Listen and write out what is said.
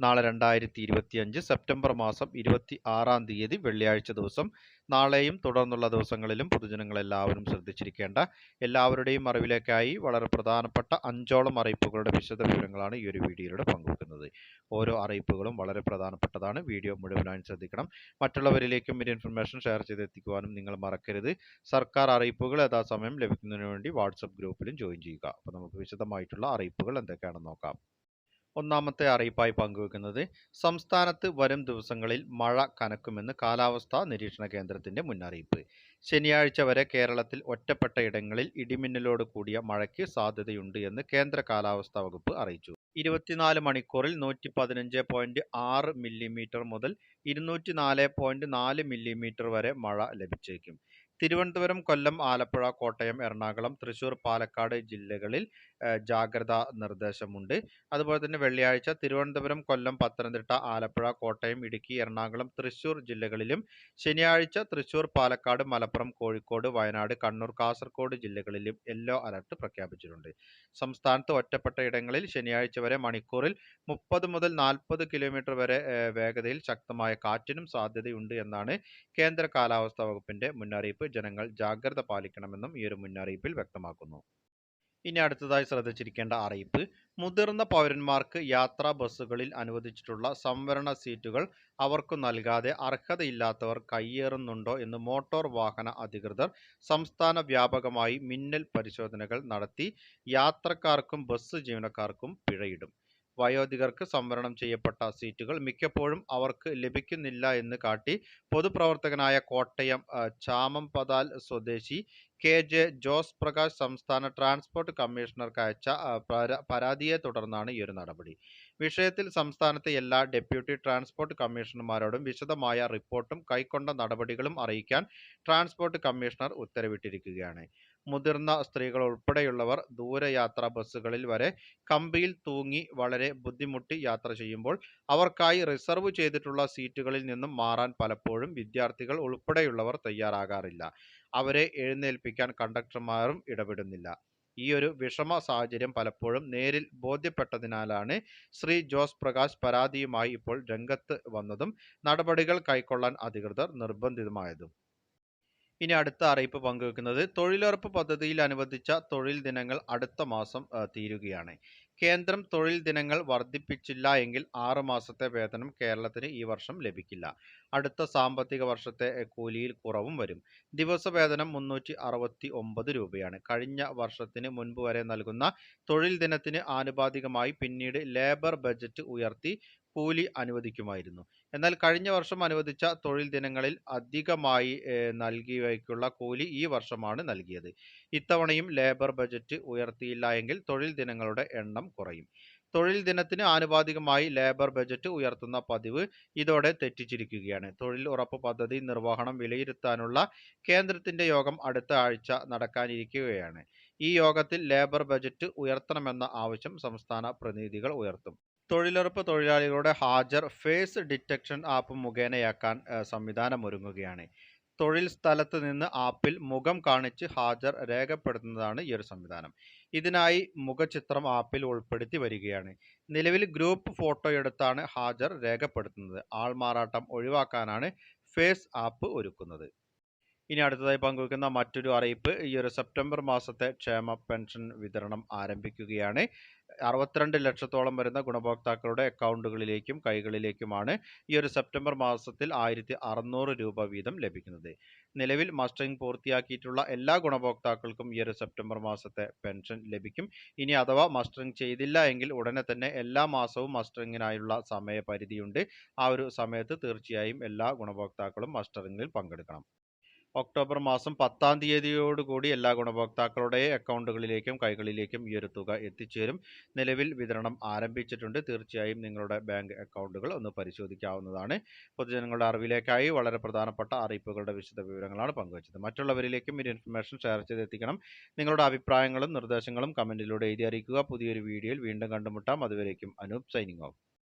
നാളെ രണ്ടായിരത്തി ഇരുപത്തിയഞ്ച് സെപ്റ്റംബർ മാസം ഇരുപത്തി ആറാം തീയതി വെള്ളിയാഴ്ച ദിവസം. നാളെയും തുടർന്നുള്ള ദിവസങ്ങളിലും പൊതുജനങ്ങൾ എല്ലാവരും ശ്രദ്ധിച്ചിരിക്കേണ്ട എല്ലാവരുടെയും അറിവിലേക്കായി വളരെ പ്രധാനപ്പെട്ട അഞ്ചോളം അറിയിപ്പുകളുടെ വിശദ വിവരങ്ങളാണ് ഈ ഒരു വീഡിയോയിലൂടെ പങ്കുവെക്കുന്നത്. ഓരോ അറിയിപ്പുകളും വളരെ പ്രധാനപ്പെട്ടതാണ്. വീഡിയോ മുഴുവനായി ശ്രദ്ധിക്കണം. മറ്റുള്ളവരിലേക്കും ഒരു ഇൻഫർമേഷൻ ഷെയർ ചെയ്തെത്തിക്കുവാനും നിങ്ങൾ മറക്കരുത്. സർക്കാർ അറിയിപ്പുകൾ യഥാസമയം ലഭിക്കുന്നതിന് വേണ്ടി വാട്സപ്പ് ഗ്രൂപ്പിലും ജോയിൻ ചെയ്യുക. അപ്പോൾ നമുക്ക് വിശദമായിട്ടുള്ള അറിയിപ്പുകൾ എന്തൊക്കെയാണെന്ന് നോക്കാം. ഒന്നാമത്തെ അറിയിപ്പായി പങ്കുവെക്കുന്നത് സംസ്ഥാനത്ത് വരും ദിവസങ്ങളിൽ മഴ കനക്കുമെന്ന് കാലാവസ്ഥാ നിരീക്ഷണ കേന്ദ്രത്തിന്റെ മുന്നറിയിപ്പ്. ശനിയാഴ്ച വരെ കേരളത്തിൽ ഒറ്റപ്പെട്ട ഇടങ്ങളിൽ ഇടിമിന്നലോട് കൂടിയ മഴയ്ക്ക് സാധ്യതയുണ്ട് എന്ന് കേന്ദ്ര കാലാവസ്ഥാ വകുപ്പ് അറിയിച്ചു. ഇരുപത്തിനാല് മണിക്കൂറിൽ നൂറ്റി പതിനഞ്ച് പോയിന്റ് ആറ് മില്ലിമീറ്റർ മുതൽ ഇരുന്നൂറ്റി നാല് പോയിന്റ് നാല് മില്ലിമീറ്റർ വരെ മഴ ലഭിച്ചേക്കും. തിരുവനന്തപുരം കൊല്ലം ആലപ്പുഴ കോട്ടയം എറണാകുളം തൃശൂർ പാലക്കാട് ജില്ലകളിൽ ജാഗ്രതാ നിർദ്ദേശമുണ്ട്. അതുപോലെ തന്നെ വെള്ളിയാഴ്ച തിരുവനന്തപുരം കൊല്ലം പത്തനംതിട്ട ആലപ്പുഴ കോട്ടയം ഇടുക്കി എറണാകുളം തൃശൂർ ജില്ലകളിലും ശനിയാഴ്ച തൃശൂർ പാലക്കാട് മലപ്പുറം കോഴിക്കോട് വയനാട് കണ്ണൂർ കാസർഗോഡ് ജില്ലകളിലും യെല്ലോ അലർട്ട് പ്രഖ്യാപിച്ചിട്ടുണ്ട്. സംസ്ഥാനത്ത് ഒറ്റപ്പെട്ട ഇടങ്ങളിൽ ശനിയാഴ്ച വരെ മണിക്കൂറിൽ മുപ്പത് മുതൽ നാൽപ്പത് കിലോമീറ്റർ വരെ വേഗതയിൽ ശക്തമായ കാറ്റിനും സാധ്യതയുണ്ട് എന്നാണ് കേന്ദ്ര കാലാവസ്ഥാ വകുപ്പിന്റെ മുന്നറിയിപ്പ്. ജനങ്ങൾ ജാഗ്രത പാലിക്കണമെന്നും ഈ ഒരു മുന്നറിയിപ്പിൽ വ്യക്തമാക്കുന്നു. ഇനി അടുത്തതായി ശ്രദ്ധിച്ചിരിക്കേണ്ട അറിയിപ്പ് മുതിർന്ന പൗരന്മാർക്ക് യാത്രാ ബസ്സുകളിൽ അനുവദിച്ചിട്ടുള്ള സംവരണ സീറ്റുകൾ അവർക്ക് നൽകാതെ അർഹതയില്ലാത്തവർ കയ്യേറുന്നുണ്ടോ എന്ന് മോട്ടോർ വാഹന അധികൃതർ സംസ്ഥാന വ്യാപകമായി മിന്നൽ പരിശോധനകൾ നടത്തി യാത്രക്കാർക്കും ബസ് ജീവനക്കാർക്കും പിഴയിടും. വയോധികർക്ക് സംവരണം ചെയ്യപ്പെട്ട സീറ്റുകൾ മിക്കപ്പോഴും അവർക്ക് ലഭിക്കുന്നില്ല എന്ന് കാട്ടി പൊതുപ്രവർത്തകനായ കോട്ടയം ചാമംപതാൽ സ്വദേശി കെ ജെ ജോസ് പ്രകാശ് സംസ്ഥാന ട്രാൻസ്പോർട്ട് കമ്മീഷണർക്ക് അയച്ച പരാതിയെ തുടർന്നാണ് ഈ ഒരു നടപടി. വിഷയത്തിൽ സംസ്ഥാനത്തെ എല്ലാ ഡെപ്യൂട്ടി ട്രാൻസ്പോർട്ട് കമ്മീഷണർമാരോടും വിശദമായ റിപ്പോർട്ടും കൈക്കൊണ്ട നടപടികളും അറിയിക്കാൻ ട്രാൻസ്പോർട്ട് കമ്മീഷണർ ഉത്തരവിട്ടിരിക്കുകയാണ്. മുതിർന്ന സ്ത്രീകൾ ഉൾപ്പെടെയുള്ളവർ ദൂരയാത്രാ ബസ്സുകളിൽ വരെ കമ്പിയിൽ തൂങ്ങി വളരെ ബുദ്ധിമുട്ടി യാത്ര ചെയ്യുമ്പോൾ അവർക്കായി റിസർവ് ചെയ്തിട്ടുള്ള സീറ്റുകളിൽ നിന്നും മാറാൻ പലപ്പോഴും വിദ്യാർത്ഥികൾ ഉൾപ്പെടെയുള്ളവർ തയ്യാറാകാറില്ല. അവരെ എഴുന്നേൽപ്പിക്കാൻ കണ്ടക്ടർമാരും ഇടപെടുന്നില്ല. ഈ ഒരു വിഷമ സാഹചര്യം പലപ്പോഴും നേരിൽ ബോധ്യപ്പെട്ടതിനാലാണ് ശ്രീ ജോസ് പ്രകാശ് പരാതിയുമായി ഇപ്പോൾ രംഗത്ത് വന്നതും നടപടികൾ കൈക്കൊള്ളാൻ അധികൃതർ നിർബന്ധിതമായതും. ഇനി അടുത്ത അറിയിപ്പ് പങ്കുവെക്കുന്നത് തൊഴിലുറപ്പ് പദ്ധതിയിൽ അനുവദിച്ച തൊഴിൽ ദിനങ്ങൾ അടുത്ത മാസം തീരുകയാണ്. കേന്ദ്രം തൊഴിൽ ദിനങ്ങൾ വർദ്ധിപ്പിച്ചില്ല എങ്കിൽ ആറു മാസത്തെ വേതനം കേരളത്തിന് ഈ വർഷം ലഭിക്കില്ല. അടുത്ത സാമ്പത്തിക വർഷത്തെ കൂലിയിൽ കുറവും വരും. ദിവസ വേതനം മുന്നൂറ്റി അറുപത്തി ഒമ്പത് രൂപയാണ്. കഴിഞ്ഞ വർഷത്തിന് മുൻപ് വരെ നൽകുന്ന തൊഴിൽ ദിനത്തിന് ആനുപാതികമായി പിന്നീട് ലേബർ ബജറ്റ് ഉയർത്തി കൂലി അനുവദിക്കുമായിരുന്നു. എന്നാൽ കഴിഞ്ഞ വർഷം അനുവദിച്ച തൊഴിൽ ദിനങ്ങളിൽ അധികമായി നൽകിയവയ്ക്കുള്ള കൂലി ഈ വർഷമാണ് നൽകിയത്. ഇത്തവണയും ലേബർ ബജറ്റ് ഉയർത്തിയില്ല എങ്കിൽ തൊഴിൽ ദിനങ്ങളുടെ എണ്ണം കുറയും. തൊഴിൽ ദിനത്തിന് ആനുപാതികമായി ലേബർ ബജറ്റ് ഉയർത്തുന്ന പതിവ് ഇതോടെ തെറ്റിച്ചിരിക്കുകയാണ്. തൊഴിൽ ഉറപ്പ് പദ്ധതി നിർവഹണം വിലയിരുത്താനുള്ള കേന്ദ്രത്തിന്റെ യോഗം അടുത്ത ആഴ്ച നടക്കാനിരിക്കുകയാണ്. ഈ യോഗത്തിൽ ലേബർ ബജറ്റ് ഉയർത്തണമെന്ന ആവശ്യം സംസ്ഥാന പ്രതിനിധികൾ ഉയർത്തും. തൊഴിലുറപ്പ് തൊഴിലാളികളുടെ ഹാജർ ഫേസ് ഡിറ്റക്ഷൻ ആപ്പ് മുഖേനയാക്കാൻ സംവിധാനമൊരുങ്ങുകയാണ്. തൊഴിൽ സ്ഥലത്ത് നിന്ന് ആപ്പിൽ മുഖം കാണിച്ച് ഹാജർ രേഖപ്പെടുത്തുന്നതാണ് ഈ ഒരു സംവിധാനം. ഇതിനായി മുഖചിത്രം ആപ്പിൽ ഉൾപ്പെടുത്തി വരികയാണ്. നിലവിൽ ഗ്രൂപ്പ് ഫോട്ടോ എടുത്താണ് ഹാജർ രേഖപ്പെടുത്തുന്നത്. ആൾമാറാട്ടം ഒഴിവാക്കാനാണ് ഫേസ് ആപ്പ് ഒരുക്കുന്നത്. ഇനി അടുത്തതായി പങ്കുവയ്ക്കുന്ന മറ്റൊരു അറിയിപ്പ് ഈ ഒരു സെപ്റ്റംബർ മാസത്തെ ക്ഷേമ പെൻഷൻ വിതരണം ആരംഭിക്കുകയാണ്. അറുപത്തിരണ്ട് ലക്ഷത്തോളം വരുന്ന ഗുണഭോക്താക്കളുടെ അക്കൗണ്ടുകളിലേക്കും കൈകളിലേക്കുമാണ് ഈ ഒരു സെപ്റ്റംബർ മാസത്തിൽ ആയിരത്തി അറുന്നൂറ് രൂപ വീതം ലഭിക്കുന്നത്. നിലവിൽ മസ്റ്ററിംഗ് പൂർത്തിയാക്കിയിട്ടുള്ള എല്ലാ ഗുണഭോക്താക്കൾക്കും ഈ ഒരു സെപ്റ്റംബർ മാസത്തെ പെൻഷൻ ലഭിക്കും. ഇനി അഥവാ മസ്റ്ററിംഗ് ചെയ്തില്ല എങ്കിൽ ഉടനെ തന്നെ എല്ലാ മാസവും മസ്റ്ററിങ്ങിനായുള്ള സമയപരിധിയുണ്ട്. ആ ഒരു സമയത്ത് തീർച്ചയായും എല്ലാ ഗുണഭോക്താക്കളും മസ്റ്ററിങ്ങിൽ പങ്കെടുക്കണം. ഒക്ടോബർ മാസം പത്താം തീയതിയോടുകൂടി എല്ലാ ഗുണഭോക്താക്കളുടെ അക്കൗണ്ടുകളിലേക്കും കൈകളിലേക്കും ഈ ഒരു തുക എത്തിച്ചേരും. നിലവിൽ വിതരണം ആരംഭിച്ചിട്ടുണ്ട്. തീർച്ചയായും നിങ്ങളുടെ ബാങ്ക് അക്കൗണ്ടുകൾ ഒന്ന് പരിശോധിക്കാവുന്നതാണ്. പൊതുജനങ്ങളുടെ അറിവിലേക്കായി വളരെ പ്രധാനപ്പെട്ട അറിയിപ്പുകളുടെ വിശദ വിവരങ്ങളാണ് പങ്കുവച്ചത്. മറ്റുള്ളവരിലേക്കും ഈ ഇൻഫർമേഷൻ ഷെയർ ചെയ്തെത്തിക്കണം. നിങ്ങളുടെ അഭിപ്രായങ്ങളും നിർദ്ദേശങ്ങളും കമന്റിലൂടെ എഴുതി അറിയിക്കുക. പുതിയൊരു വീഡിയോയിൽ വീണ്ടും കണ്ടുമുട്ടാം. അതുവരേക്കും അനൂപ് സൈനിങ് ഓഫ്.